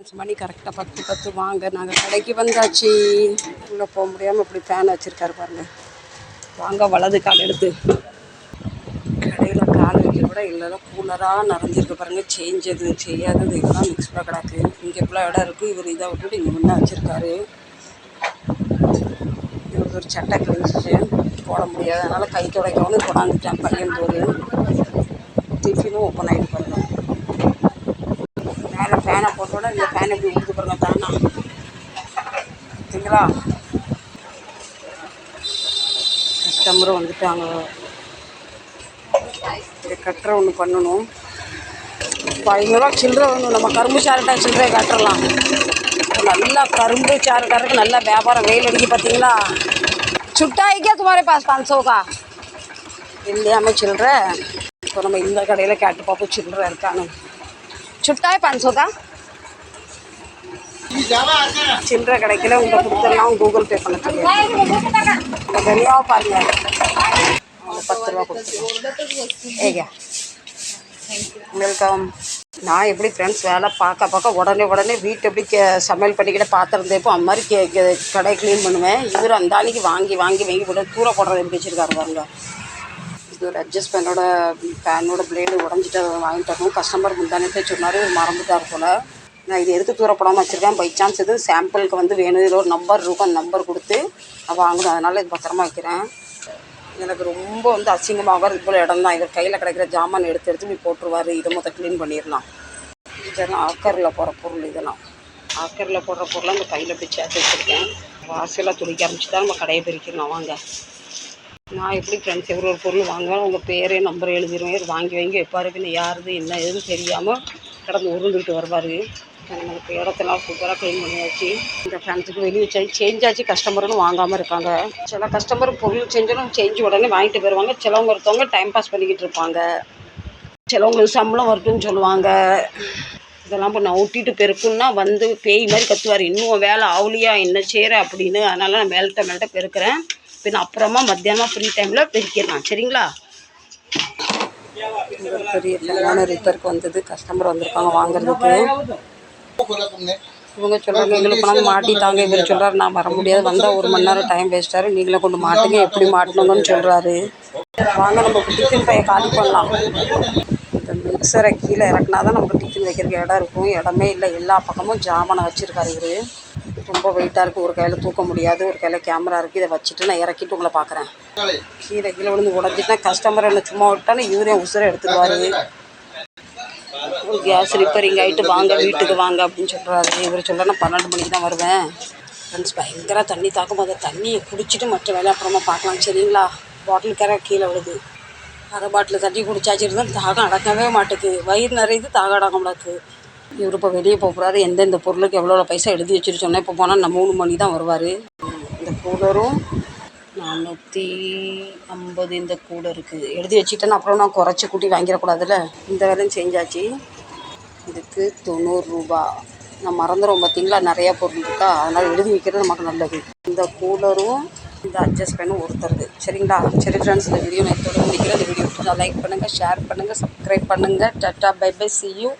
அஞ்சு மணி கரெக்டாக பத்து பத்து வாங்க. நாங்கள் கடைக்கு வந்தாச்சு. உள்ளே போக முடியாமல் இப்படி ஃபேன் வச்சுருக்காரு பாருங்க. வாங்க வலது கால் எடுத்து. கடையில் கால் வைக்க கூட இல்லைன்னா கூலராக நிறைஞ்சிருக்கு பாருங்கள் சேஞ்ச் எதுவும் செய்யாதது இதெல்லாம் மிக்ஸ் பண்ண கிடக்கு. இங்கே இவ்வளோ இடம் இருக்குது இவர் இதை விட்டுட்டு இங்கே முன்னே வச்சுருக்காரு. இவருக்கு ஒரு சட்டை கிழிஞ்சிச்சு. போட முடியாது. அதனால் கை துடைக்கணும்னு கொண்டாந்துட்டேன் பையன் போது. டிஃபினும் ஓப்பன் ஆகிடுச்சு ஃபேனை போட்டோட இந்த ஃபேன் எப்படி உடுத்து பாருங்க தானா சரிங்களா? கஸ்டமரும் வந்துட்டாங்க. இதை கட்டுற ஒன்று பண்ணணும். இப்போ ஐநூறுரூவா சில்லறை வேணும். நம்ம கரும்பு சாரட்டாக சில்லறை கட்டுறலாம். நல்லா கரும்பு சாரட்டாருக்கு நல்லா வியாபாரம் வெயில் அடிக்கு பார்த்தீங்களா சுட்டாய்க்கே துமாரே பாஸ் பான்சோக்கா இல்லையாமல் சில்லறை? இப்போ நம்ம இந்த கடையில் கேட்டு பார்ப்போம் சில்லற இருக்கானு இருக்கான்னு சுட்டாய் पाँच सौ का சில்லறை கிடைக்கல உங்களை கொடுத்துடலாம் கூகுள் பே பண்ண தெரியும் நம்ம தனியாக பாருங்க அவங்க பத்து ரூபா கொடுத்துருவோம் ஏங்க வெல்கம் நான் எப்படி ஃப்ரெண்ட்ஸ் வேலை பார்க்க பார்க்க உடனே உடனே வீட்டு எப்படி கே சமையல் பண்ணிக்கிட்ட பாத்திரம் தேய்ப்போம் அந்த மாதிரி கே கே- கடை க்ளீன் பண்ணுவேன் இவர் அந்த அன்னைக்கு வாங்கி வாங்கி வாங்கி போட்டு தூர போடுறது எப்படி வச்சுருக்காரு பாருங்க இது ஒரு அட்ஜஸ்ட்மெண்ட்டோட ஃபேனோட பிளேடு உடஞ்சிட்டு அதை வாங்கிட்டு வரணும். கஸ்டமர் முந்தானத்தை சொன்னார் மறந்துட்டார் போல். நான் இது எதுக்கு தூரப்படாமல் வச்சுருக்கேன்? பை சான்ஸ் இது சாம்பிளுக்கு வந்து வேணும். இதில் ஒரு நம்பர் இருக்கும் அந்த நம்பர் கொடுத்து நான் வாங்கணும். அதனால் இது பத்திரமா வைக்கிறேன். எனக்கு ரொம்ப வந்து அசிங்கமாக இது போல் இடம் தான். இவர் கையில் கிடைக்கிற ஜாமான் எடுத்து எடுத்து இப்படி போட்டுருவார். இதை மொத்தம் க்ளீன் பண்ணிடலாம். இதெல்லாம் ஆக்கரில் போகிற பொருள் இதெல்லாம். ஆக்கரில் போடுற பொருளை இந்த கையில் இப்படி சேர்த்து வச்சுருக்கேன். வாசலாக துடிக்க ஆரம்பிச்சு தான் நம்ம கடையை பிரிக்கணும். வாங்க. நான் எப்படி ஃப்ரெண்ட்ஸ் எவ்வளோ ஒரு பொருள் வாங்குவேன் உங்கள் பேரே நம்பர் எழுதிடுவேன் வாங்கி வாங்கி வைப்பார் பின்ன யாருது என்ன எதுவும் தெரியாமல் கடந்து உருண்டுக்கிட்டு வருவார். நம்மளுக்கு இடத்தெல்லாம் சூப்பராக க்ளீன் பண்ணியாச்சு. இந்த ஃப்ரெண்ட்ஸுக்கு வெளியே வச்சாச்சு சேஞ்ச் ஆச்சு கஸ்டமரும் வாங்காமல் இருக்காங்க. சில கஸ்டமர் பொருள் செஞ்சாலும் சேஞ்ச் உடனே வாங்கிட்டு போயிடுவாங்க சிலவங்க ஒருத்தவங்க டைம் பாஸ் பண்ணிக்கிட்டு இருப்பாங்க. சிலவங்களுக்கு சம்பளம் வரட்டும்னு சொல்லுவாங்க. இதெல்லாம் இப்போ நான் ஒட்டிட்டு பெருக்குன்னா வந்து பேய் மாதிரி கத்துவார். இன்னும் வேலை ஆவலியா என்ன செய்கிற அப்படின்னு. அதனால நான் மேல்கிட்ட மேல்கிட்ட பெருக்கிறேன். பின் அப்புறமா மத்தியானம் ஃப்ரீ டைமில் பெருக்கிடலாம். சரிங்களா? ஒரு பெரிய ஃபேனான ரிப்பேருக்கு வந்தது. கஸ்டமர் வந்திருக்காங்க வாங்குறதுக்கு. இவங்க சொல்கிறாங்க எங்களுக்கு கொண்டாந்து மாட்டிட்டாங்க. இவர் சொல்கிறாரு நான் வர முடியாது. வந்தால் ஒரு மணி நேரம் டைம் வேஸ்ட்டாரு நீங்களே கொண்டு மாட்டுங்க. எப்படி மாட்டணுங்கன்னு சொல்கிறாரு வாங்க நம்ம டிஃபன் பையை காலி பண்ணலாம். இந்த மிக்சரை கீழே இறக்குனா தான் நமக்கு டிஃபன் வைக்கிறதுக்கு இடம் இருக்கும். இடமே இல்லை. எல்லா பக்கமும் ஜாமனை வச்சுருக்காரு இவர். ரொம்ப வெயிட்டாக இருக்குது ஒரு கையில் தூக்க முடியாது ஒரு கையில் கேமரா இருக்குது இதை வச்சுட்டு நான் இறக்கிட்டு உங்களை பார்க்குறேன். கீழே கீழே விழுந்து உடஞ்சிட்டா கஸ்டமர் என்ன சும்மா விட்டாலும் இவரே உசுரை எடுத்துக்குவார் கேஸ் ரிப்பேரிங் ஆகிட்டு வாங்க வீட்டுக்கு வாங்க அப்படின்னு சொல்கிறாரு இவர் சொல்ல நான் பன்னெண்டு மணிக்கு தான் வருவேன். ஃப்ரெண்ட்ஸ் பயங்கர தண்ணி தாக்கும். அதை தண்ணியை குடிச்சிட்டு மற்ற வேலை அப்புறமா பார்க்கலாம். சரிங்களா? பாட்டில் கரை கீழே விழுது. அரை பாட்டில் தண்ணி குடிச்சாச்சு இருந்தால் தாகம் அடக்கவே மாட்டேங்குது. வயிறு நிறையுது தாகம் அடக்க மாட்டேங்குது. இவர் இப்போ வெளியே போக போகிறாரு எந்தெந்த பொருளுக்கு எவ்வளோ பைசா எழுதி வச்சுட்டு சொன்னேன் இப்போ போனால் நான் மூணு மணி தான் வருவார். இந்த கூலரும் நானூற்றி ஐம்பது இந்த கூட இருக்குது எழுதி வச்சுட்டேன்னா அப்புறம் நான் குறைச்சி கூட்டி வாங்கிடக்கூடாதுல்ல இந்த வேலையும் செஞ்சாச்சு. இதுக்கு தொண்ணூறுரூபா நான் மறந்துடும் பார்த்தீங்களா நிறையா பொருள் இருக்கா? அதனால் எழுதி வைக்கிறது நமக்கு நல்லது. இந்த கூலரும் இந்த அட்ஜஸ்ட் பண்ணும் ஒருத்தருது. சரிங்களா? சரி ஃப்ரெண்ட்ஸ் இந்த வீடியோ நான் தொடர்ந்து முடிக்கிறேன். இந்த வீடியோ லைக் பண்ணுங்கள் ஷேர் பண்ணுங்கள் சப்ஸ்கிரைப் பண்ணுங்கள் tata bye bye see you